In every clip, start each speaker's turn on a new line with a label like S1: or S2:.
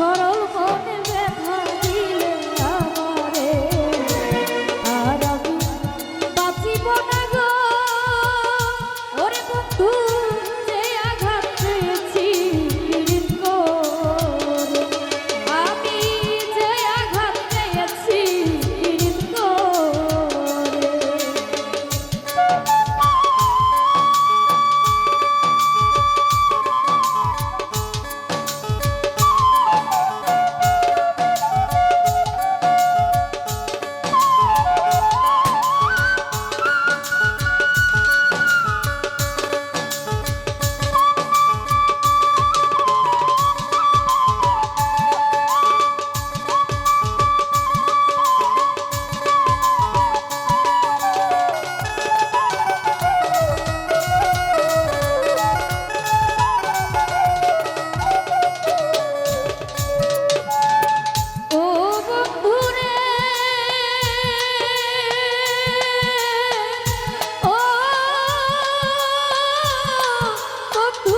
S1: সরল মনে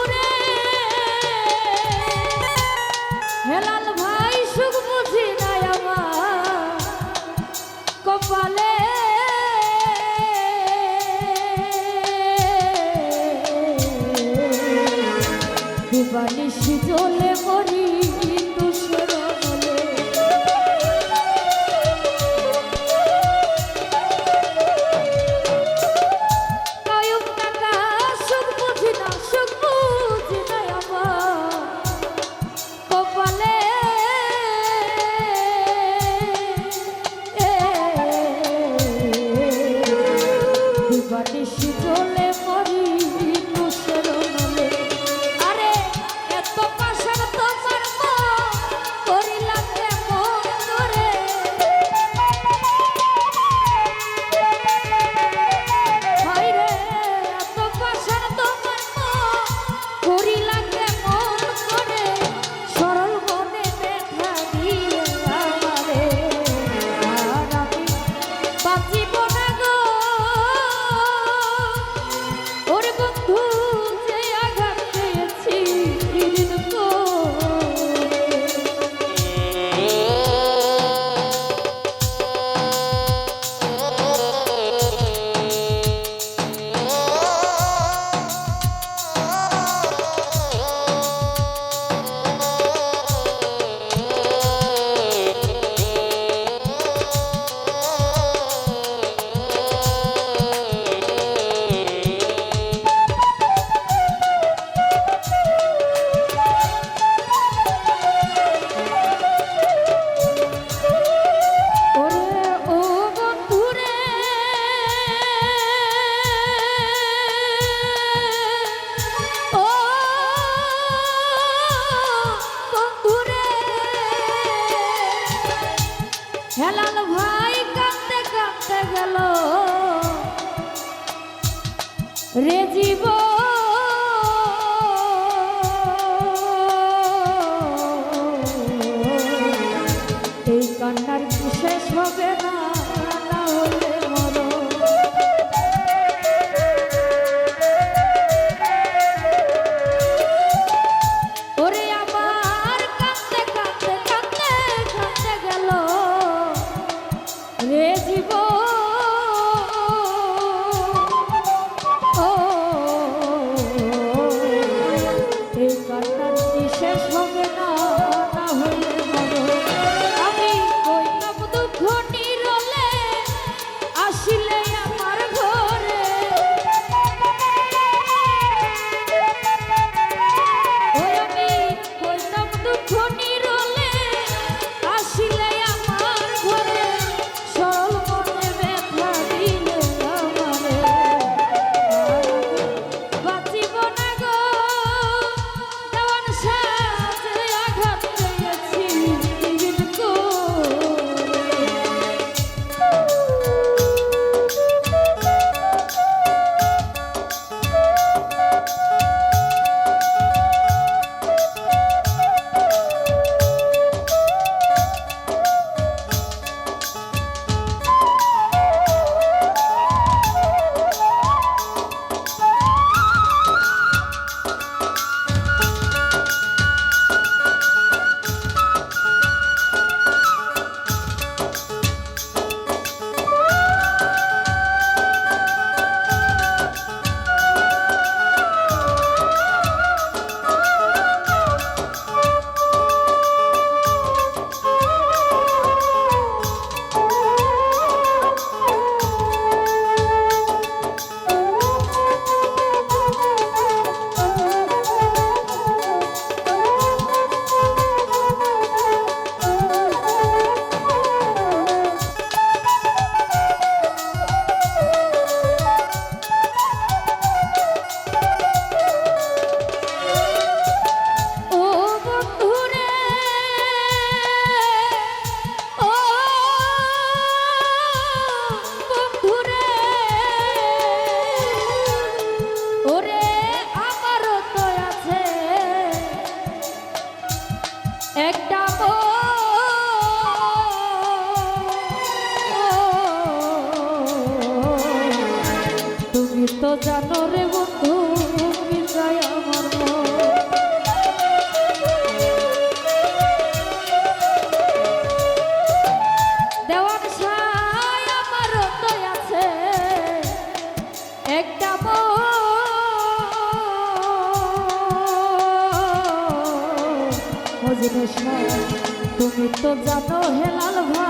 S1: ঘুরে হেলাল ভাই কাঁদতে কাঁদতে গেল। রে জীবন একটা तो जातो है लाल भाई